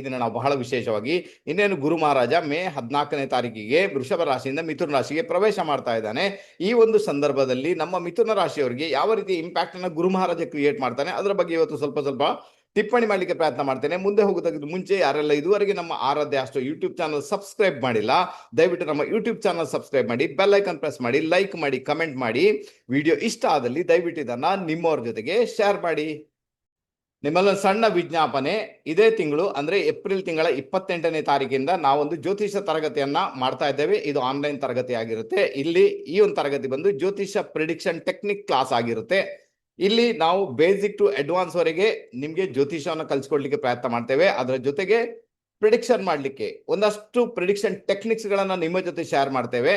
ಇದನ್ನ ನಾವು ಬಹಳ ವಿಶೇಷವಾಗಿ ಇನ್ನೇನು ಗುರು ಮಹಾರಾಜ ಮೇ ಹದಿನಾಲ್ಕನೇ ತಾರೀಕಿಗೆ ವೃಷಭ ರಾಶಿಯಿಂದ ಮಿಥುನ ರಾಶಿಗೆ ಪ್ರವೇಶ ಮಾಡ್ತಾ ಇದ್ದಾನೆ. ಈ ಒಂದು ಸಂದರ್ಭದಲ್ಲಿ ನಮ್ಮ ಮಿಥುನ ರಾಶಿಯವರಿಗೆ ಯಾವ ರೀತಿ ಇಂಪ್ಯಾಕ್ಟ್ ಅನ್ನ ಗುರು ಮಹಾರಾಜ ಕ್ರಿಯೇಟ್ ಮಾಡ್ತಾನೆ, ಅದರ ಬಗ್ಗೆ ಇವತ್ತು ಸ್ವಲ್ಪ ಸ್ವಲ್ಪ ಟಿಪ್ಪಣಿ ಮಾಡಲಿಕ್ಕೆ ಪ್ರಯತ್ನ ಮಾಡ್ತೇನೆ. ಮುಂದೆ ಹೋಗೋದಕ್ಕಿಂತ ಮುಂಚೆ ಯಾರೆಲ್ಲ ಇದುವರೆಗೆ ನಮ್ಮ ಆರಾಧ್ಯ ಅಷ್ಟು ಯೂಟ್ಯೂಬ್ ಚಾನಲ್ ಸಬ್ಸ್ಕ್ರೈಬ್ ಮಾಡಿಲ್ಲ, ದಯವಿಟ್ಟು ನಮ್ಮ ಯೂಟ್ಯೂಬ್ ಚಾನಲ್ ಸಬ್ಸ್ಕ್ರೈಬ್ ಮಾಡಿ ಬೆಲ್ ಐಕನ್ ಪ್ರೆಸ್ ಮಾಡಿ ಲೈಕ್ ಮಾಡಿ ಕಮೆಂಟ್ ಮಾಡಿ. ವಿಡಿಯೋ ಇಷ್ಟ ಆದಲ್ಲಿ ದಯವಿಟ್ಟು ಇದನ್ನ ನಿಮ್ಮವ್ರ ಜೊತೆಗೆ ಶೇರ್ ಮಾಡಿ. ನಿಮ್ಮಲ್ಲಿ ಸಣ್ಣ ವಿಜ್ಞಾಪನೆ. ಇದೇ ತಿಂಗಳು, ಅಂದ್ರೆ ಏಪ್ರಿಲ್ ತಿಂಗಳ ಇಪ್ಪತ್ತೆಂಟನೇ ತಾರೀಕಿಂದ ನಾವೊಂದು ಜ್ಯೋತಿಷ ತರಗತಿಯನ್ನ ಮಾಡ್ತಾ ಇದ್ದೇವೆ. ಇದು ಆನ್ಲೈನ್ ತರಗತಿ ಆಗಿರುತ್ತೆ. ಇಲ್ಲಿ ಈ ಒಂದು ತರಗತಿ ಬಂದು ಜ್ಯೋತಿಷ ಪ್ರಿಡಿಕ್ಷನ್ ಟೆಕ್ನಿಕ್ ಕ್ಲಾಸ್ ಆಗಿರುತ್ತೆ. ಇಲ್ಲಿ ನಾವು ಬೇಸಿಕ್ ಟು ಅಡ್ವಾನ್ಸ್ ವರೆಗೆ ನಿಮಗೆ ಜ್ಯೋತಿಷವನ್ನು ಕಲಿಸ್ಕೊಡ್ಲಿಕ್ಕೆ ಪ್ರಯತ್ನ ಮಾಡ್ತೇವೆ. ಅದರ ಜೊತೆಗೆ ಪ್ರಿಡಿಕ್ಷನ್ ಮಾಡ್ಲಿಕ್ಕೆ ಒಂದಷ್ಟು ಪ್ರಿಡಿಕ್ಷನ್ ಟೆಕ್ನಿಕ್ಸ್ ಗಳನ್ನ ನಿಮ್ಮ ಜೊತೆ ಶೇರ್ ಮಾಡ್ತೇವೆ.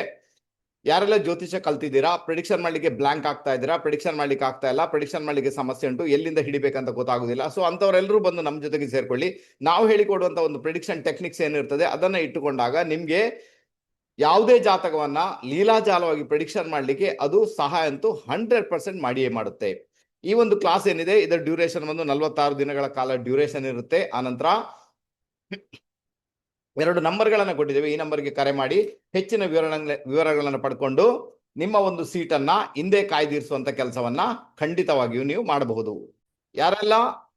ಯಾರೆಲ್ಲ ಜ್ಯೋತಿಷ್ಯ ಕಲ್ತಿದ್ದೀರಾ? ಪ್ರಿಡಿಕ್ಷನ್ ಮಾಡ್ಲಿಕ್ಕೆ ಬ್ಲಾಂಕ್ ಆಗ್ತಾ ಇದ್ದೀರಾ? ಪ್ರಿಡಿಕ್ಷನ್ ಮಾಡ್ಲಿಕ್ಕೆ ಆಗ್ತಾ ಇಲ್ಲ? ಪ್ರಿಡಿಕ್ಷನ್ ಮಾಡ್ಲಿಕ್ಕೆ ಸಮಸ್ಯೆ ಉಂಟು? ಎಲ್ಲಿಂದ ಹಿಡಿಬೇಕಂತ ಗೊತ್ತಾಗುದಿಲ್ಲ. ಸೊ ಅಂತವರೆಲ್ಲರೂ ಬಂದು ನಮ್ಮ ಜೊತೆಗೆ ಸೇರ್ಕೊಳ್ಳಿ. ನಾವು ಹೇಳಿಕೊಡುವಂತ ಒಂದು ಪ್ರಿಡಿಕ್ಷನ್ ಟೆಕ್ನಿಕ್ಸ್ ಏನಿರ್ತದೆ, ಅದನ್ನ ಇಟ್ಟುಕೊಂಡಾಗ ನಿಮ್ಗೆ ಯಾವುದೇ ಜಾತಕವನ್ನ ಲೀಲಾಜಾಲವಾಗಿ ಪ್ರಿಡಿಕ್ಷನ್ ಮಾಡ್ಲಿಕ್ಕೆ ಅದು ಸಹಾಯ ಅಂತೂ ಹಂಡ್ರೆಡ್ ಪರ್ಸೆಂಟ್ ಮಾಡಿಯೇ ಮಾಡುತ್ತೆ. ಈ ಒಂದು ಕ್ಲಾಸ್ ಏನಿದೆ, ಇದರ ಡ್ಯೂರೇಷನ್ ಬಂದು ನಲವತ್ತಾರು ದಿನಗಳ ಕಾಲ ಡ್ಯೂರೇಷನ್ ಇರುತ್ತೆ. ಆನಂತರ ಎರಡು ನಂಬರ್ಗಳನ್ನು ಕೊಟ್ಟಿದ್ದೇವೆ. ಈ ನಂಬರ್ಗೆ ಕರೆ ಮಾಡಿ ಹೆಚ್ಚಿನ ವಿವರಣ ವಿವರಗಳನ್ನು ಪಡ್ಕೊಂಡು ನಿಮ್ಮ ಒಂದು ಸೀಟನ್ನ ಹಿಂದೆ ಕಾಯ್ದಿರಿಸುವಂತ ಕೆಲಸವನ್ನ ಖಂಡಿತವಾಗಿಯೂ ನೀವು ಮಾಡಬಹುದು. ಯಾರೆಲ್ಲ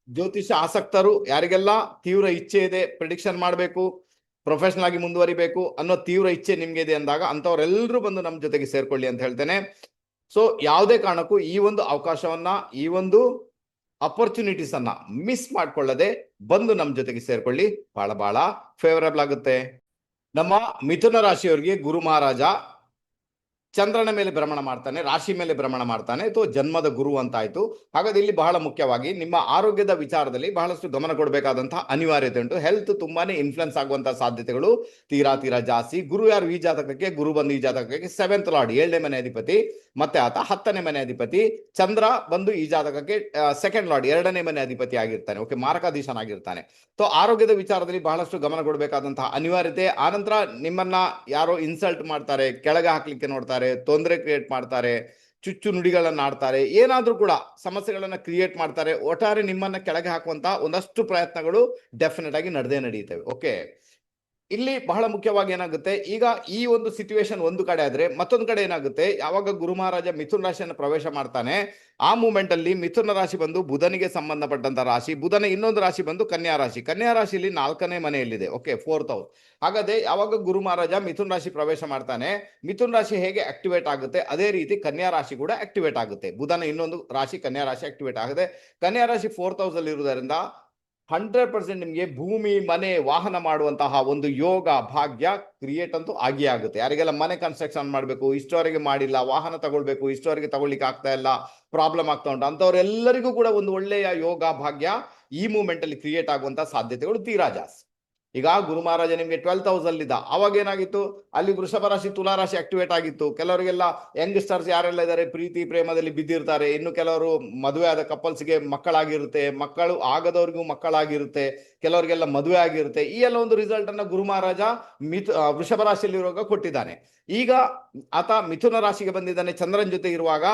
ಜ್ಯೋತಿಷ ಆಸಕ್ತರು, ಯಾರಿಗೆಲ್ಲ ತೀವ್ರ ಇಚ್ಛೆ ಇದೆ ಪ್ರಿಡಿಕ್ಷನ್ ಮಾಡಬೇಕು ಪ್ರೊಫೆಷನಲ್ ಆಗಿ ಮುಂದುವರಿಬೇಕು ಅನ್ನೋ ತೀವ್ರ ಇಚ್ಛೆ ನಿಮ್ಗೆ ಇದೆ ಅಂದಾಗ ಅಂತವರೆಲ್ಲರೂ ಬಂದು ನಮ್ಮ ಜೊತೆಗೆ ಸೇರ್ಕೊಳ್ಳಿ ಅಂತ ಹೇಳ್ತೇನೆ. ಸೊ ಯಾವುದೇ ಕಾರಣಕ್ಕೂ ಈ ಒಂದು ಅವಕಾಶವನ್ನ, ಈ ಒಂದು ಅಪರ್ಚುನಿಟೀಸ್ ಅನ್ನ ಮಿಸ್ ಮಾಡ್ಕೊಳ್ಳದೆ ಬಂದು ನಮ್ಮ ಜೊತೆಗೆ ಸೇರ್ಕೊಳ್ಳಿ. ಬಹಳ ಬಹಳ ಫೇವರಬಲ್ ಆಗುತ್ತೆ. ನಮ್ಮ ಮಿಥುನ ರಾಶಿಯವರಿಗೆ ಗುರು ಮಹಾರಾಜ ಚಂದ್ರನ ಮೇಲೆ ಭ್ರಮಣ ಮಾಡ್ತಾನೆ, ರಾಶಿ ಮೇಲೆ ಭ್ರಮಣ ಮಾಡ್ತಾನೆ, ಅಥವಾ ಜನ್ಮದ ಗುರು ಅಂತ ಆಯ್ತು ಹಾಗಾದ್ರೆ ಇಲ್ಲಿ ಬಹಳ ಮುಖ್ಯವಾಗಿ ನಿಮ್ಮ ಆರೋಗ್ಯದ ವಿಚಾರದಲ್ಲಿ ಬಹಳಷ್ಟು ಗಮನ ಕೊಡಬೇಕಾದಂತಹ ಅನಿವಾರ್ಯತೆ ಉಂಟು. ಹೆಲ್ತ್ ತುಂಬಾನೇ ಇನ್ಫ್ಲುಯೆನ್ಸ್ ಆಗುವಂತಹ ಸಾಧ್ಯತೆಗಳು ತೀರಾ ತೀರಾ ಜಾಸ್ತಿ. ಗುರು ಯಾರು ಈ ಜಾತಕಕ್ಕೆ? ಗುರು ಬಂದು ಈ ಜಾತಕಕ್ಕೆ ಸೆವೆಂತ್ ಲಾರ್ಡ್ ಏಳನೇ ಮನೆ ಅಧಿಪತಿ, ಮತ್ತೆ ಆತ ಹತ್ತನೇ ಮನೆ ಅಧಿಪತಿ. ಚಂದ್ರ ಬಂದು ಈ ಜಾತಕಕ್ಕೆ ಸೆಕೆಂಡ್ ಲಾರ್ಡ್ ಎರಡನೇ ಮನೆ ಅಧಿಪತಿ ಆಗಿರ್ತಾನೆ. ಓಕೆ ಮಾರಕಾಧೀಶನಾಗಿರ್ತಾನೆ. ಸೊ ಆರೋಗ್ಯದ ವಿಚಾರದಲ್ಲಿ ಬಹಳಷ್ಟು ಗಮನ ಕೊಡಬೇಕಾದಂತಹ ಅನಿವಾರ್ಯತೆ. ಆನಂತರ ನಿಮ್ಮನ್ನ ಯಾರೋ ಇನ್ಸಲ್ಟ್ ಮಾಡ್ತಾರೆ, ಕೆಳಗೆ ಹಾಕ್ಲಿಕ್ಕೆ ನೋಡ್ತಾರೆ ತೊಂದರೆ ಕ್ರಿಯೇಟ್ ಮಾಡ್ತಾರೆ, ಚುಚ್ಚು ನುಡಿಗಳನ್ನ ಆಡ್ತಾರೆ, ಏನಾದರೂ ಕೂಡ ಸಮಸ್ಯೆಗಳನ್ನ ಕ್ರಿಯೇಟ್ ಮಾಡ್ತಾರೆ, ಒಟ್ಟಾರೆ ನಿಮ್ಮನ್ನ ಕೆಳಗೆ ಹಾಕುವಂತ ಒಂದಷ್ಟು ಪ್ರಯತ್ನಗಳು ಡೆಫಿನೆಟ್ ಆಗಿ ನಡೆದೇ ನಡೆಯುತ್ತವೆ. ಓಕೆ ಇಲ್ಲಿ ಬಹಳ ಮುಖ್ಯವಾಗಿ ಏನಾಗುತ್ತೆ? ಈಗ ಈ ಒಂದು ಸಿಚುವೇಶನ್ ಒಂದು ಕಡೆ ಆದ್ರೆ ಮತ್ತೊಂದು ಕಡೆ ಏನಾಗುತ್ತೆ? ಯಾವಾಗ ಗುರು ಮಹಾರಾಜ ಮಿಥುನ್ ರಾಶಿಯನ್ನು ಪ್ರವೇಶ ಮಾಡ್ತಾನೆ, ಆ ಮೂಮೆಂಟ್ ಅಲ್ಲಿ ಮಿಥುನ ರಾಶಿ ಬಂದು ಬುಧನಿಗೆ ಸಂಬಂಧಪಟ್ಟಂತ ರಾಶಿ, ಬುಧನ ಇನ್ನೊಂದು ರಾಶಿ ಬಂದು ಕನ್ಯಾ ರಾಶಿ. ಕನ್ಯಾ ರಾಶಿಯಲ್ಲಿ ನಾಲ್ಕನೇ ಮನೆಯಲ್ಲಿದೆ. ಓಕೆ ಫೋರ್ತ್ ಹೌಸ್ ಹಾಗಾದ್ರೆ ಯಾವಾಗ ಗುರು ಮಹಾರಾಜ ಮಿಥುನ್ ರಾಶಿ ಪ್ರವೇಶ ಮಾಡ್ತಾನೆ, ಮಿಥುನ್ ರಾಶಿ ಹೇಗೆ ಆಕ್ಟಿವೇಟ್ ಆಗುತ್ತೆ? ಅದೇ ರೀತಿ ಕನ್ಯಾ ರಾಶಿ ಕೂಡ ಆಕ್ಟಿವೇಟ್ ಆಗುತ್ತೆ. ಬುಧನ ಇನ್ನೊಂದು ರಾಶಿ, ಕನ್ಯಾ ರಾಶಿ ಆಕ್ಟಿವೇಟ್ ಆಗುತ್ತೆ. ಕನ್ಯಾ ರಾಶಿ ಫೋರ್ತ್ ಹೌಸ್ ಅಲ್ಲಿ ಇರುವುದರಿಂದ ಹಂಡ್ರೆಡ್ ಪರ್ಸೆಂಟ್ ನಿಮಗೆ ಭೂಮಿ, ಮನೆ, ವಾಹನ ಮಾಡುವಂತಹ ಒಂದು ಯೋಗ, ಭಾಗ್ಯ ಕ್ರಿಯೇಟ್ ಅಂತೂ ಆಗಿಯೇ ಆಗುತ್ತೆ. ಯಾರಿಗೆಲ್ಲ ಮನೆ ಕನ್ಸ್ಟ್ರಕ್ಷನ್ ಮಾಡಬೇಕು, ಇಷ್ಟವರೆಗೆ ಮಾಡಿಲ್ಲ, ವಾಹನ ತಗೊಳ್ಬೇಕು, ಇಷ್ಟವರೆಗೆ ತಗೊಳ್ಳಿಕ್ಕೆ ಆಗ್ತಾ ಇಲ್ಲ ಪ್ರಾಬ್ಲಮ್ ಆಗ್ತಾ ಉಂಟು ಅಂತವ್ರೆಲ್ಲರಿಗೂ ಕೂಡ ಒಂದು ಒಳ್ಳೆಯ ಯೋಗ, ಭಾಗ್ಯ ಈ ಮೂಮೆಂಟ್ ಅಲ್ಲಿ ಕ್ರಿಯೇಟ್ ಆಗುವಂತಹ ಸಾಧ್ಯತೆಗಳು ತೀರಾ ಜಾಸ್ತಿ. ಈಗ ಗುರು ಮಹಾರಾಜ ನಿಮಗೆ ಟ್ವೆಲ್ತ್ ಹೌಸ್ ಅಲ್ಲಿದ್ದ ಅವಾಗ ಏನಾಗಿತ್ತು? ಅಲ್ಲಿ ವೃಷಭ ರಾಶಿ, ತುಲಾ ರಾಶಿ ಆಕ್ಟಿವೇಟ್ ಆಗಿತ್ತು. ಕೆಲವರಿಗೆಲ್ಲ ಯಂಗ್ಸ್ಟರ್ಸ್ ಯಾರೆಲ್ಲ ಇದ್ದಾರೆ? ಪ್ರೀತಿ, ಪ್ರೇಮದಲ್ಲಿ ಬಿದ್ದಿರ್ತಾರೆ. ಇನ್ನು ಕೆಲವರು ಮದುವೆ ಆದ ಕಪಲ್ಸ್ಗೆ ಮಕ್ಕಳಾಗಿರುತ್ತೆ. ಮಕ್ಕಳು ಆಗದವ್ರಿಗೂ ಮಕ್ಕಳಾಗಿರುತ್ತೆ. ಕೆಲವರಿಗೆಲ್ಲ ಮದುವೆ ಆಗಿರುತ್ತೆ. ಈ ಎಲ್ಲ ಒಂದು ರಿಸಲ್ಟ್ ಅನ್ನ ಗುರು ಮಹಾರಾಜ ಮಿಥು ವೃಷಭ ರಾಶಿಯಲ್ಲಿರುವಾಗ ಕೊಟ್ಟಿದ್ದಾನೆ. ಈಗ ಆತ ಮಿಥುನ ರಾಶಿಗೆ ಬಂದಿದ್ದಾನೆ. ಚಂದ್ರನ ಜೊತೆ ಇರುವಾಗ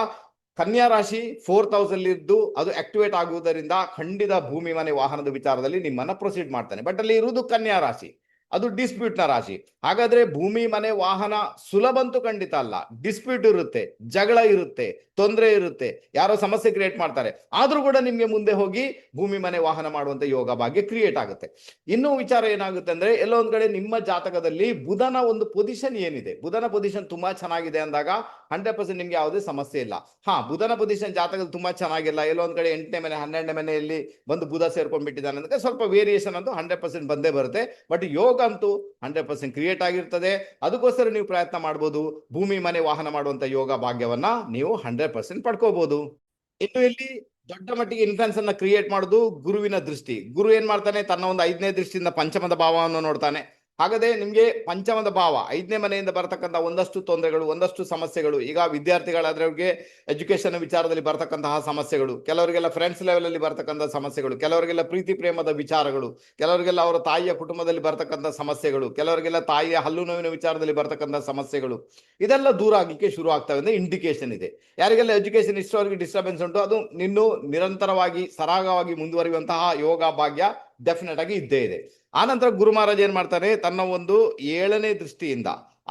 ಕನ್ಯಾ ರಾಶಿ ಫೋರ್ತ್ ಹೌಸ್ ಅಲ್ಲಿ ಇದ್ದು ಅದು ಆಕ್ಟಿವೇಟ್ ಆಗುವುದರಿಂದ ಖಂಡಿತ ಭೂಮಿ, ಮನೆ, ವಾಹನದ ವಿಚಾರದಲ್ಲಿ ನಿಮ್ಮನ್ನ ಪ್ರೊಸೀಡ್ ಮಾಡ್ತಾನೆ. ಬಟ್ ಅಲ್ಲಿ ಇರುವುದು ಕನ್ಯಾ ರಾಶಿ. ಅದು ಡಿಸ್ಪ್ಯೂಟ್ನ ರಾಶಿ. ಹಾಗಾದ್ರೆ ಭೂಮಿ, ಮನೆ, ವಾಹನ ಸುಲಭಂತೂ ಖಂಡಿತ ಅಲ್ಲ. ಡಿಸ್ಪ್ಯೂಟ್ ಇರುತ್ತೆ, ಜಗಳ ಇರುತ್ತೆ, ತೊಂದರೆ ಇರುತ್ತೆ, ಯಾರೋ ಸಮಸ್ಯೆ ಕ್ರಿಯೇಟ್ ಮಾಡ್ತಾರೆ. ಆದ್ರೂ ಕೂಡ ನಿಮ್ಗೆ ಮುಂದೆ ಹೋಗಿ ಭೂಮಿ, ಮನೆ, ವಾಹನ ಮಾಡುವಂತ ಯೋಗ ಭಾಗ್ಯ ಕ್ರಿಯೇಟ್ ಆಗುತ್ತೆ. ಇನ್ನೂ ವಿಚಾರ ಏನಾಗುತ್ತೆ ಅಂದ್ರೆ ಎಲ್ಲೋ ಒಂದ್ ಕಡೆ ನಿಮ್ಮ ಜಾತಕದಲ್ಲಿ ಬುಧನ ಒಂದು ಪೊಸಿಷನ್ ಏನಿದೆ. ಬುಧನ ಪೊಸಿಷನ್ ತುಂಬಾ ಚೆನ್ನಾಗಿದೆ ಅಂದಾಗ ಹಂಡ್ರೆಡ್ ಪರ್ಸೆಂಟ್ ನಿಮ್ಗೆ ಯಾವುದೇ ಸಮಸ್ಯೆ ಇಲ್ಲ. ಹಾ, ಬುಧನ ಪೊಸಿಷನ್ ಜಾತಕದಲ್ಲಿ ತುಂಬಾ ಚೆನ್ನಾಗಿಲ್ಲ. ಎಲ್ಲೋ ಒಂದ್ ಕಡೆ ಎಂಟನೇ ಮನೆ ಹನ್ನೆರಡನೇ ಮನೆಯಲ್ಲಿ ಬಂದು ಬುಧ ಸೇರ್ಕೊಂಡ್ಬಿಟ್ಟಿದ್ದಾನೆ ಅಂದ್ರೆ ಸ್ವಲ್ಪ ವೇರಿಯೇಷನ್ ಅಂತೂ ಹಂಡ್ರೆಡ್ ಪರ್ಸೆಂಟ್ ಬಂದೇ ಬರುತ್ತೆ. ಬಟ್ ಯೋಗ ಅಂತೂ ಹಂಡ್ರೆಡ್ ಪರ್ಸೆಂಟ್ ಕ್ರಿಯೇಟ್ ಆಗಿರ್ತದೆ. ಅದಕ್ಕೋಸ್ಕರ ನೀವು ಪ್ರಯತ್ನ ಮಾಡ್ಬೋದು. ಭೂಮಿ, ಮನೆ ವಾಹನ ಮಾಡುವಂತ ಯೋಗ ಭಾಗ್ಯವನ್ನ ನೀವು ಹಂಡ್ರೆಡ್ ಪರ್ಸೆಂಟ್ ಪಡ್ಕೋಬಹುದು ಇನ್ನು ಇಲ್ಲಿ ದೊಡ್ಡ ಮಟ್ಟಿಗೆ ಇನ್ಫ್ಲುಯೆನ್ಸ್ ಅನ್ನ ಕ್ರಿಯೇಟ್ ಮಾಡುದು ಗುರುವಿನ ದೃಷ್ಟಿ. ಗುರು ಏನ್ ಮಾಡ್ತಾನೆ? ತನ್ನ ಒಂದು ಐದನೇ ದೃಷ್ಟಿಯಿಂದ ಪಂಚಮದ ಭಾವವನ್ನು ನೋಡ್ತಾನೆ. ಹಾಗಾದ್ರೆ ನಿಮ್ಗೆ ಪಂಚಮದ ಭಾವ, ಐದನೇ ಮನೆಯಿಂದ ಬರತಕ್ಕಂತ ಒಂದಷ್ಟು ತೊಂದರೆಗಳು, ಒಂದಷ್ಟು ಸಮಸ್ಯೆಗಳು, ಈಗ ವಿದ್ಯಾರ್ಥಿಗಳಾದ್ರೆ ಅವ್ರಿಗೆ ಎಜುಕೇಶನ್ ವಿಚಾರದಲ್ಲಿ ಬರತಕ್ಕಂತಹ ಸಮಸ್ಯೆಗಳು, ಕೆಲವರಿಗೆಲ್ಲ ಫ್ರೆಂಡ್ಸ್ ಲೆವೆಲ್ ಅಲ್ಲಿ ಬರತಕ್ಕಂಥ ಸಮಸ್ಯೆಗಳು, ಕೆಲವರಿಗೆಲ್ಲ ಪ್ರೀತಿ ಪ್ರೇಮದ ವಿಚಾರಗಳು, ಕೆಲವರಿಗೆಲ್ಲ ಅವರ ತಾಯಿಯ ಕುಟುಂಬದಲ್ಲಿ ಬರತಕ್ಕಂತ ಸಮಸ್ಯೆಗಳು, ಕೆಲವರಿಗೆಲ್ಲ ತಾಯಿಯ ಹಲ್ಲು ನೋವಿನ ವಿಚಾರದಲ್ಲಿ ಬರತಕ್ಕಂತ ಸಮಸ್ಯೆಗಳು, ಇದೆಲ್ಲ ದೂರ ಆಗಲಿಕ್ಕೆ ಶುರು ಆಗ್ತವೆ ಅಂದ್ರೆ ಇಂಡಿಕೇಶನ್ ಇದೆ. ಯಾರಿಗೆಲ್ಲ ಎಜುಕೇಶನ್ ಇಷ್ಟವರೆಗೆ ಡಿಸ್ಟರ್ಬೆನ್ಸ್ ಉಂಟು, ಅದು ನಿನ್ನೂ ನಿರಂತರವಾಗಿ, ಸರಾಗವಾಗಿ ಮುಂದುವರಿಯುವಂತಹ ಯೋಗ ಭಾಗ್ಯ ಡೆಫಿನೆಟ್ ಆಗಿ ಇದ್ದೇ ಇದೆ. ಆನಂತರ ಗುರು ಮಹಾರಾಜ್ ಏನ್ ಮಾಡ್ತಾರೆ? ತನ್ನ ಒಂದು ಏಳನೇ ದೃಷ್ಟಿಯಿಂದ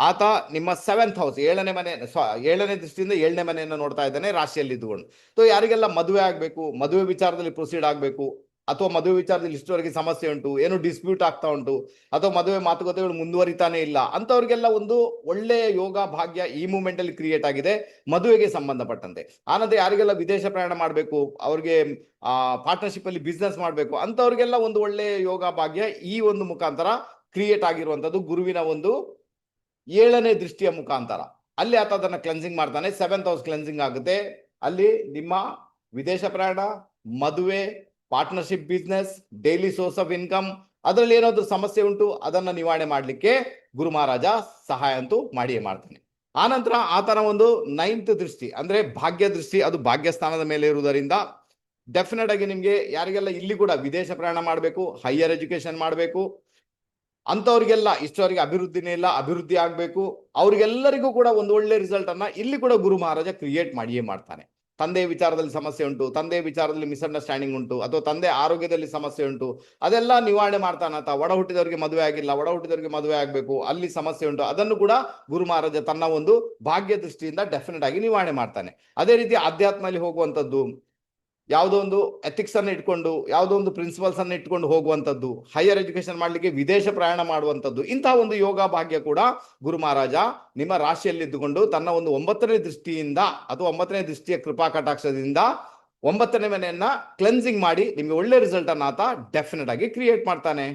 ಆತ ನಿಮ್ಮ ಸೆವೆಂತ್ ಹೌಸ್ ಏಳನೇ ಮನೆ ಏಳನೇ ದೃಷ್ಟಿಯಿಂದ ಏಳನೇ ಮನೆಯನ್ನು ನೋಡ್ತಾ ಇದ್ದಾನೆ ರಾಶಿಯಲ್ಲಿ ಇದ್ದುಕೊಂಡು ಸೊ ಯಾರಿಗೆಲ್ಲ ಮದುವೆ ಆಗಬೇಕು, ಮದುವೆ ವಿಚಾರದಲ್ಲಿ ಪ್ರೊಸೀಡ್ ಆಗ್ಬೇಕು ಅಥವಾ ಮದುವೆ ವಿಚಾರದಲ್ಲಿ ಇಷ್ಟವರೆಗೆ ಸಮಸ್ಯೆ ಉಂಟು, ಏನು ಡಿಸ್ಪ್ಯೂಟ್ ಆಗ್ತಾ ಉಂಟು, ಅಥವಾ ಮದುವೆ ಮಾತುಕತೆಗಳು ಮುಂದುವರಿತಾನೆ ಇಲ್ಲ ಅಂತವ್ರಿಗೆಲ್ಲ ಒಂದು ಒಳ್ಳೆಯ ಯೋಗ ಭಾಗ್ಯ ಈ ಮೂಮೆಂಟ್ ಅಲ್ಲಿ ಕ್ರಿಯೇಟ್ ಆಗಿದೆ, ಮದುವೆಗೆ ಸಂಬಂಧಪಟ್ಟಂತೆ. ಆನಂತರ ಯಾರಿಗೆಲ್ಲ ವಿದೇಶ ಪ್ರಯಾಣ ಮಾಡಬೇಕು, ಅವ್ರಿಗೆ, ಆ ಪಾರ್ಟ್ನರ್ಶಿಪ್ ಅಲ್ಲಿ ಬಿಸ್ನೆಸ್ ಮಾಡಬೇಕು ಅಂತವ್ರಿಗೆಲ್ಲ ಒಂದು ಒಳ್ಳೆಯ ಯೋಗ ಭಾಗ್ಯ ಈ ಒಂದು ಮುಖಾಂತರ ಕ್ರಿಯೇಟ್ ಆಗಿರುವಂತದ್ದು ಗುರುವಿನ ಒಂದು ಏಳನೇ ದೃಷ್ಟಿಯ ಮುಖಾಂತರ. ಅಲ್ಲಿ ಆತ ಅದನ್ನ ಕ್ಲೆನ್ಸಿಂಗ್ ಮಾಡ್ತಾನೆ ಸೆವೆಂತ್ ಹೌಸ್ ಕ್ಲೆನ್ಸಿಂಗ್ ಆಗುತ್ತೆ. ಅಲ್ಲಿ ನಿಮ್ಮ ವಿದೇಶ ಪ್ರಯಾಣ, ಮದುವೆ partnership business daily source of income ಅದರಲ್ಲಿ ಏನಾದರೂ ಸಮಸ್ಯೆ ಉಂಟು, ಅದನ್ನ ನಿವಾರಣೆ ಮಾಡಲಿಕ್ಕೆ ಗುರು ಮಹಾರಾಜ ಸಹಾಯ ಅಂತೂ ಮಾಡಿಯೇ ಮಾಡ್ತಾನೆ. ಆನಂತರ ಆತನ ಒಂದು ನೈನ್ತ್ ದೃಷ್ಟಿ, ಅಂದ್ರೆ ಭಾಗ್ಯ ದೃಷ್ಟಿ, ಅದು ಭಾಗ್ಯಸ್ಥಾನದ ಮೇಲೆ ಇರುವುದರಿಂದ ಡೆಫಿನೆಟ್ ಆಗಿ ನಿಮಗೆ ಯಾರಿಗೆಲ್ಲ ಇಲ್ಲಿ ಕೂಡ ವಿದೇಶ ಪ್ರಯಾಣ ಮಾಡಬೇಕು ಹೈಯರ್ ಎಜುಕೇಶನ್ ಮಾಡಬೇಕು ಅಂತವ್ರಿಗೆಲ್ಲ ಇಷ್ಟವರಿಗೆ ಅಭಿವೃದ್ಧಿನೇ ಇಲ್ಲ, ಅಭಿವೃದ್ಧಿ ಆಗಬೇಕು, ಅವರಿಗೆಲ್ಲರಿಗೂ ಕೂಡ ಒಂದು ಒಳ್ಳೆ ರಿಸಲ್ಟ್ ಅನ್ನ ಇಲ್ಲಿ ಕೂಡ ಗುರು ಮಹಾರಾಜ ಕ್ರಿಯೇಟ್ ಮಾಡಿಯೇ ಮಾಡ್ತಾನೆ. ತಂದೆ ವಿಚಾರದಲ್ಲಿ ಸಮಸ್ಯೆ ಉಂಟು ತಂದೆ ವಿಚಾರದಲ್ಲಿ ಮಿಸ್ಅಂಡರ್ಸ್ಟ್ಯಾಂಡಿಂಗ್ ಉಂಟು, ಅಥವಾ ತಂದೆ ಆರೋಗ್ಯದಲ್ಲಿ ಸಮಸ್ಯೆ ಉಂಟು, ಅದೆಲ್ಲ ನಿವಾರಣೆ ಮಾಡ್ತಾನಂತ ಒಡ ಹುಟ್ಟಿದವರಿಗೆ ಮದುವೆ ಆಗಿಲ್ಲ ಒಡ ಹುಟ್ಟಿದವರಿಗೆ ಮದುವೆ ಆಗಬೇಕು, ಅಲ್ಲಿ ಸಮಸ್ಯೆ ಉಂಟು, ಅದನ್ನು ಕೂಡ ಗುರು ಮಹಾರಾಜ ತನ್ನ ಒಂದು ಭಾಗ್ಯ ದೃಷ್ಟಿಯಿಂದ ಡೆಫಿನೆಟ್ ಆಗಿ ನಿವಾರಣೆ ಮಾಡ್ತಾನೆ. ಅದೇ ರೀತಿ ಅಧ್ಯಾತ್ಮದಲ್ಲಿ ಹೋಗುವಂಥದ್ದು ಯಾವುದೋ ಒಂದು ಎಥಿಕ್ಸ್ ಅನ್ನು ಇಟ್ಕೊಂಡು, ಯಾವುದೋ ಒಂದು ಪ್ರಿನ್ಸಿಪಲ್ಸ್ ಅನ್ನು ಇಟ್ಕೊಂಡು ಹೋಗುವಂಥದ್ದು ಹೈಯರ್ ಎಜುಕೇಶನ್ ಮಾಡಲಿಕ್ಕೆ ವಿದೇಶ ಪ್ರಯಾಣ ಮಾಡುವಂಥದ್ದು, ಇಂತಹ ಒಂದು ಯೋಗ ಭಾಗ್ಯ ಕೂಡ ಗುರು ಮಹಾರಾಜ ನಿಮ್ಮ ರಾಶಿಯಲ್ಲಿದ್ದುಕೊಂಡು ತನ್ನ ಒಂದು ಒಂಬತ್ತನೇ ದೃಷ್ಟಿಯಿಂದ ಅಥವಾ ಒಂಬತ್ತನೇ ದೃಷ್ಟಿಯ ಕೃಪಾ ಕಟಾಕ್ಷದಿಂದ ಒಂಬತ್ತನೇ ಮನೆಯನ್ನ ಕ್ಲೆನ್ಸಿಂಗ್ ಮಾಡಿ ನಿಮಗೆ ಒಳ್ಳೆ ರಿಸಲ್ಟ್ ಅನ್ನ ಆತ ಡೆಫಿನೆಟ್ ಆಗಿ ಕ್ರಿಯೇಟ್ ಮಾಡ್ತಾನೆ.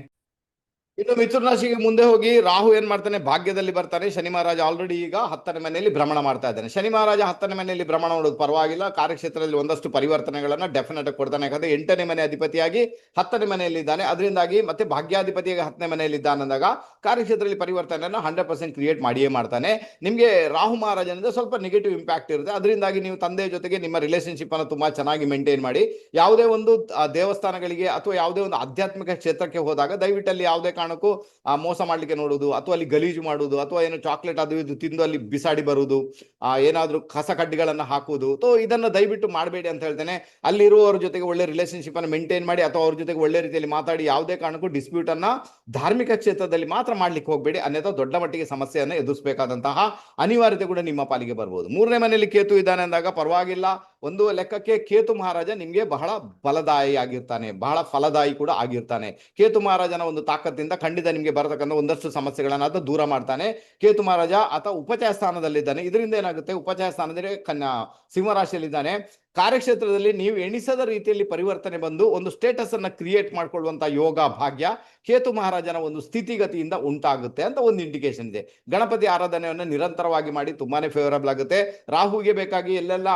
ಇನ್ನು ಮಿಥುನ ರಾಶಿಗೆ ಮುಂದೆ ಹೋಗಿ ರಾಹು ಏನ್ ಮಾಡ್ತಾನೆ? ಭಾಗ್ಯದಲ್ಲಿ ಬರ್ತಾನೆ. ಶನಿ ಮಹಾರಾಜ ಆಲ್ರೆಡಿ ಈಗ ಹತ್ತನೇ ಮನೆಯಲ್ಲಿ ಭ್ರಮಣ ಮಾಡ್ತಾ ಇದ್ದಾನೆ. ಶನಿ ಮಹಾರಾಜ ಹತ್ತನೇ ಮನೆಯಲ್ಲಿ ಭ್ರಮಣ ಮಾಡೋದು ಪರವಾಗಿಲ್ಲ. ಕಾರ್ಯಕ್ಷೇತ್ರದಲ್ಲಿ ಒಂದಷ್ಟು ಪರಿವರ್ತನೆಗಳನ್ನ ಡೆಫಿನೆಟ್ ಆಗಿ ಕೊಡ್ತಾನೆ. ಯಾಕಂದ್ರೆ ಎಂಟನೇ ಮನೆ ಅಧಿಪತಿಯಾಗಿ ಹತ್ತನೇ ಮನೆಯಲ್ಲಿ ಇದ್ದಾನೆ. ಅದರಿಂದಾಗಿ ಮತ್ತೆ ಭಾಗ್ಯಾಧಿಪತಿಯಾಗಿ ಹತ್ತನೇ ಮನೆಯಲ್ಲಿ ಇದ್ದಾನೆ ಅಂದಾಗ ಕಾರ್ಯಕ್ಷೇತ್ರದಲ್ಲಿ ಪರಿವರ್ತನೆಯನ್ನು ಹಂಡ್ರೆಡ್ ಪರ್ಸೆಂಟ್ ಕ್ರಿಯೇಟ್ ಮಾಡಿಯೇ ಮಾಡ್ತಾನೆ. ನಿಮಗೆ ರಾಹು ಮಹಾರಾಜನಿಂದ ಸ್ವಲ್ಪ ನೆಗೆಟಿವ್ ಇಂಪ್ಯಾಕ್ಟ್ ಇರುತ್ತೆ. ಅದರಿಂದಾಗಿ ನೀವು ತಂದೆ ಜೊತೆಗೆ ನಿಮ್ಮ ರಿಲೇಶನ್ಶಿಪ್ ಅನ್ನು ತುಂಬಾ ಚೆನ್ನಾಗಿ ಮೇಂಟೈನ್ ಮಾಡಿ, ಯಾವುದೇ ಒಂದು ದೇವಸ್ಥಾನಗಳಿಗೆ ಅಥವಾ ಯಾವುದೇ ಒಂದು ಆಧ್ಯಾತ್ಮಿಕ ಕ್ಷೇತ್ರಕ್ಕೆ ಹೋದಾಗ ದಯವಿಟ್ಟು ಅಲ್ಲಿ ಯಾವುದೇ ಕಾರಣಕ್ಕೂ ಆ, ಮೋಸ ಮಾಡ್ಲಿಕ್ಕೆ ನೋಡುದು ಅಥವಾ ಅಲ್ಲಿ ಗಲೀಜು ಮಾಡುವುದು ಅಥವಾ ಏನು ಚಾಕ್ಲೇಟ್ ಅದು ಇದು ತಿಂದು ಅಲ್ಲಿ ಬಿಸಾಡಿ ಬರುವುದು ಆ, ಏನಾದ್ರೂ ಕಸ ಕಡ್ಡಿಗಳನ್ನ ಹಾಕುವುದು. ಸೊ ಇದನ್ನ ದಯವಿಟ್ಟು ಮಾಡಬೇಡಿ ಅಂತ ಹೇಳ್ತೇನೆ. ಅಲ್ಲಿರುವವರ ಜೊತೆಗೆ ಒಳ್ಳೆ ರಿಲೇಶನ್ಶಿಪ್ ಅನ್ನು ಮೇಂಟೈನ್ ಮಾಡಿ ಅಥವಾ ಅವ್ರ ಜೊತೆಗೆ ಒಳ್ಳೆ ರೀತಿಯಲ್ಲಿ ಮಾತಾಡಿ ಯಾವುದೇ ಕಾರಣಕ್ಕೂ ಡಿಸ್ಪ್ಯೂಟ್ ಅನ್ನ ಧಾರ್ಮಿಕ ಕ್ಷೇತ್ರದಲ್ಲಿ ಮಾತ್ರ ಮಾಡ್ಲಿಕ್ಕೆ ಹೋಗಬೇಡಿ. ಅನ್ಯಥಾ ದೊಡ್ಡ ಮಟ್ಟಿಗೆ ಸಮಸ್ಯೆಯನ್ನು ಎದುರಿಸಬೇಕಾದಂತಹ ಅನಿವಾರ್ಯತೆ ಕೂಡ ನಿಮ್ಮ ಪಾಲಿಗೆ ಬರಬಹುದು ಮೂರನೇ ಮನೆಯಲ್ಲಿ ಕೇತು ಇದ್ದಾನೆ ಅಂದಾಗ ಪರವಾಗಿಲ್ಲ. ಒಂದು ಲೆಕ್ಕಕ್ಕೆ ಕೇತು ಮಹಾರಾಜ ನಿಮ್ಗೆ ಬಹಳ ಫಲದಾಯಿ ಆಗಿರ್ತಾನೆ ಬಹಳ ಫಲದಾಯಿ ಕೂಡ ಆಗಿರ್ತಾನೆ. ಕೇತು ಮಹಾರಾಜನ ಒಂದು ತಾಕತ್ತಿಂದ ಖಂಡಿತ ನಿಮ್ಗೆ ಬರತಕ್ಕಂಥ ಒಂದಷ್ಟು ಸಮಸ್ಯೆಗಳನ್ನ ಅದು ದೂರ ಮಾಡ್ತಾನೆ. ಕೇತು ಮಹಾರಾಜ ಆತ ಉಪಚಯ ಸ್ಥಾನದಲ್ಲಿದ್ದಾನೆ. ಇದರಿಂದ ಏನಾಗುತ್ತೆ? ಉಪಚಯ ಸ್ಥಾನದಲ್ಲಿ ಕನ್ಯಾ ಸಿಂಹರಾಶಿಯಲ್ಲಿದ್ದಾನೆ. ಕಾರ್ಯಕ್ಷೇತ್ರದಲ್ಲಿ ನೀವು ಎಣಿಸದ ರೀತಿಯಲ್ಲಿ ಪರಿವರ್ತನೆ ಬಂದು ಒಂದು ಸ್ಟೇಟಸ್ ಅನ್ನ ಕ್ರಿಯೇಟ್ ಮಾಡ್ಕೊಳ್ಳುವಂತ ಯೋಗ ಭಾಗ್ಯ ಕೇತು ಮಹಾರಾಜನ ಒಂದು ಸ್ಥಿತಿಗತಿಯಿಂದ ಉಂಟಾಗುತ್ತೆ ಅಂತ ಒಂದು ಇಂಡಿಕೇಶನ್ ಇದೆ. ಗಣಪತಿ ಆರಾಧನೆಯನ್ನು ನಿರಂತರವಾಗಿ ಮಾಡಿ ತುಂಬಾನೇ ಫೇವರಬಲ್ ಆಗುತ್ತೆ. ರಾಹುಗೆ ಬೇಕಾಗಿ ಎಲ್ಲೆಲ್ಲ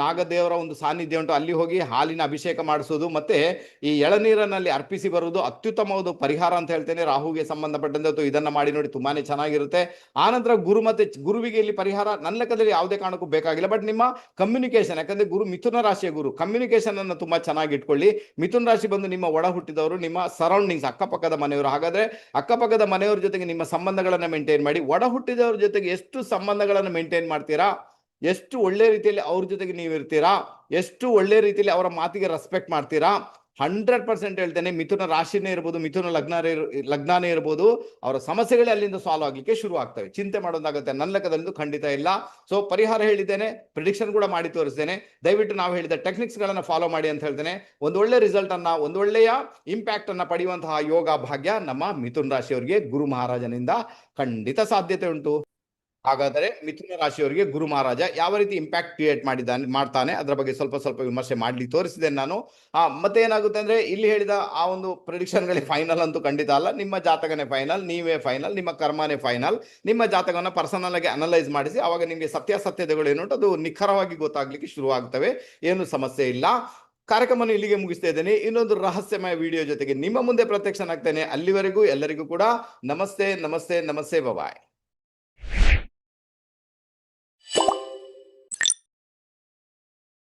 ನಾಗದೇವರ ಒಂದು ಸಾನ್ನಿಧ್ಯ ಉಂಟು, ಅಲ್ಲಿ ಹೋಗಿ ಹಾಲಿನ ಅಭಿಷೇಕ ಮಾಡಿಸೋದು ಮತ್ತೆ ಈ ಎಳನೀರನಲ್ಲಿ ಅರ್ಪಿಸಿ ಬರುವುದು ಅತ್ಯುತ್ತಮವಾದ ಪರಿಹಾರ ಅಂತ ಹೇಳ್ತೇನೆ. ರಾಹುಗೆ ಸಂಬಂಧಪಟ್ಟಂತೆ ಇದನ್ನ ಮಾಡಿ ನೋಡಿ ತುಂಬಾನೇ ಚೆನ್ನಾಗಿರುತ್ತೆ. ಆನಂತರ ಗುರು ಮತ್ತೆ ಗುರುವಿಗೆ ಇಲ್ಲಿ ಪರಿಹಾರ, ನನ್ನ ಲೆಕ್ಕದಲ್ಲಿ ಯಾವುದೇ ಕಾರಣಕ್ಕೂ ಬೇಕಾಗಿಲ್ಲ. ಬಟ್ ನಿಮ್ಮ ಕಮ್ಯುನಿಕೇಶನ್ ಯಾಕಂದ್ರೆ ಗುರು, ಮಿಥುನ ರಾಶಿಯ ಗುರು. ಕಮ್ಯುನಿಕೇಶನ್ ಅನ್ನು ತುಂಬಾ ಚೆನ್ನಾಗಿ ಇಟ್ಕೊಳ್ಳಿ. ಮಿಥುನ ರಾಶಿ ಬಂದು ನಿಮ್ಮ ಒಡ ಹುಟ್ಟಿದವರು, ನಿಮ್ಮ ಸರೌಂಡಿಂಗ್ಸ್ ಅಕ್ಕಪಕ್ಕದ ಮನೆಯವರು. ಹಾಗಾದ್ರೆ ಅಕ್ಕಪಕ್ಕದ ಮನೆಯವರ ಜೊತೆಗೆ ನಿಮ್ಮ ಸಂಬಂಧಗಳನ್ನ ಮೇಂಟೈನ್ ಮಾಡಿ. ಒಡ ಹುಟ್ಟಿದವ್ರ ಜೊತೆಗೆ ಎಷ್ಟು ಸಂಬಂಧಗಳನ್ನು ಮೇಂಟೈನ್ ಮಾಡ್ತೀರಾ? ಎಷ್ಟು ಒಳ್ಳೆ ರೀತಿಯಲ್ಲಿ ಅವ್ರ ಜೊತೆಗೆ ನೀವು ಇರ್ತೀರಾ ಎಷ್ಟು ಒಳ್ಳೆ ರೀತಿಯಲ್ಲಿ ಅವರ ಮಾತಿಗೆ ರೆಸ್ಪೆಕ್ಟ್ ಮಾಡ್ತೀರಾ? ಹಂಡ್ರೆಡ್ ಪರ್ಸೆಂಟ್ ಹೇಳ್ತೇನೆ ಮಿಥುನ ರಾಶಿನೇ ಇರ್ಬೋದು, ಮಿಥುನ ಲಗ್ನ ಲಗ್ನಾನೇ ಇರ್ಬೋದು, ಅವರ ಸಮಸ್ಯೆಗಳೇ ಅಲ್ಲಿಂದ ಸಾಲ್ವ್ ಆಗ್ಲಿಕ್ಕೆ ಶುರು ಆಗ್ತವೆ. ಚಿಂತೆ ಮಾಡೋದಾಗುತ್ತೆ, ನನ್ನ ಲೆಕ್ಕದಲ್ಲಿ ಖಂಡಿತ ಇಲ್ಲ. ಸೊ ಪರಿಹಾರ ಹೇಳಿದ್ದೇನೆ ಪ್ರಿಡಿಕ್ಷನ್ ಕೂಡ ಮಾಡಿ ತೋರಿಸ್ತೇನೆ. ದಯವಿಟ್ಟು ನಾವು ಹೇಳಿದ ಟೆಕ್ನಿಕ್ಸ್ ಗಳನ್ನ ಫಾಲೋ ಮಾಡಿ ಅಂತ ಹೇಳ್ತೇನೆ. ಒಂದು ಒಳ್ಳೆ ರಿಸಲ್ಟ್ ಅನ್ನ, ಒಂದು ಒಳ್ಳೆಯ ಇಂಪ್ಯಾಕ್ಟ್ ಅನ್ನ ಪಡೆಯುವಂತಹ ಯೋಗ ಭಾಗ್ಯ ನಮ್ಮ ಮಿಥುನ್ ರಾಶಿಯವರಿಗೆ ಗುರು ಮಹಾರಾಜನಿಂದ ಖಂಡಿತ ಸಾಧ್ಯತೆ ಉಂಟು. ಹಾಗಾದರೆ ಮಿಥುನ ರಾಶಿಯವರಿಗೆ ಗುರು ಮಹಾರಾಜ ಯಾವ ರೀತಿ ಇಂಪ್ಯಾಕ್ಟ್ ಕ್ರಿಯೇಟ್ ಮಾಡಿದ್ದಾನೆ, ಮಾಡ್ತಾನೆ, ಅದರ ಬಗ್ಗೆ ಸ್ವಲ್ಪ ಸ್ವಲ್ಪ ವಿಮರ್ಶೆ ಮಾಡಲಿ ತೋರಿಸಿದೆ ನಾನು. ಆ ಮತ್ತೆ ಏನಾಗುತ್ತೆ ಅಂದ್ರೆ ಇಲ್ಲಿ ಹೇಳಿದ ಆ ಒಂದು ಪ್ರಿಡಿಕ್ಷನ್ಗಳೇ ಫೈನಲ್ ಅಂತೂ ಖಂಡಿತ ಅಲ್ಲ. ನಿಮ್ಮ ಜಾತಕನೇ ಫೈನಲ್ ನೀವೇ ಫೈನಲ್ ನಿಮ್ಮ ಕರ್ಮನೇ ಫೈನಲ್ ನಿಮ್ಮ ಜಾತಕವನ್ನು ಪರ್ಸನಲ್ ಆಗಿ ಅನಲೈಸ್ ಮಾಡಿಸಿ, ಅವಾಗ ನಿಮಗೆ ಸತ್ಯಾಸತ್ಯತೆಗಳು ಏನು ಅದು ನಿಖರವಾಗಿ ಗೊತ್ತಾಗ್ಲಿಕ್ಕೆ ಶುರು ಆಗ್ತವೆ ಏನು ಸಮಸ್ಯೆ ಇಲ್ಲ. ಕಾರ್ಯಕ್ರಮವನ್ನು ಇಲ್ಲಿಗೆ ಮುಗಿಸ್ತಾ ಇದ್ದೇನೆ. ಇನ್ನೊಂದು ರಹಸ್ಯಮಯ ವಿಡಿಯೋ ಜೊತೆಗೆ ನಿಮ್ಮ ಮುಂದೆ ಪ್ರತ್ಯಕ್ಷನಾಗ್ತೇನೆ. ಅಲ್ಲಿವರೆಗೂ ಎಲ್ಲರಿಗೂ ಕೂಡ ನಮಸ್ತೆ ನಮಸ್ತೆ ನಮಸ್ತೆ ಬಾಯ್